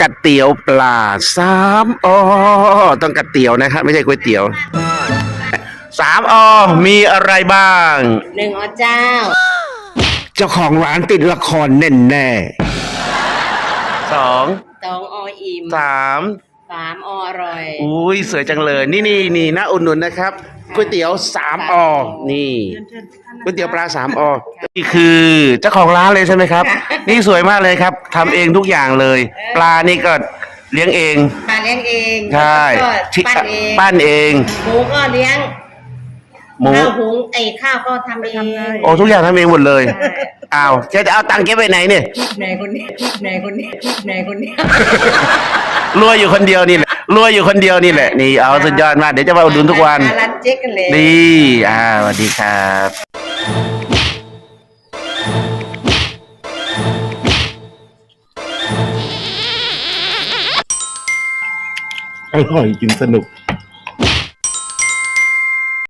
กัดเตี๋ยวปลาสามอต้องกัดเตี๋ยวนะครับไม่ใช่ก๋วยเตี๋ยวสามอมีอะไรบ้าง หนึ่งอ๋อเจ้า เจ้าของร้านติดละครแน่แน่สองสองออิ่มสามสามออร่อย อุ้ยสวยจังเลย นี่นี่นี่น่าอุดหนุนนะครับ ก๋วยเตี๋ยวสามอนี่ก๋วยเตี๋ยวปลาสามอนี่คือเจ้าของร้านเลยใช่ไหมครับ นี่สวยมากเลยครับทำเองทุกอย่างเลย ปลานี่ก็เลี้ยงเองปลาเลี้ยงเองใช่แล้วก็ที่ปั้นเองปั้นเองหมูก็เลี้ยงหมูข้าวหุงไอ้ข้าวก็ทำเองโอ้ทุกอย่างทำเองหมดเลยใช่อ้าวแกจะเอาตังค์แกไปไหนเนี่ยไหนคนนี้ไหนคนนี้ไหนคนนี้รวยอยู่คนเดียวนี่แหละ รวยอยู่คนเดียวนี่แหละ นี่เอาสุดยอดมากเดี๋ยวจะมาอุดหนุนทุกวันร้านเจ๊กันเลยนี่อ่าสวัสดีครับอร่อยกินสนุก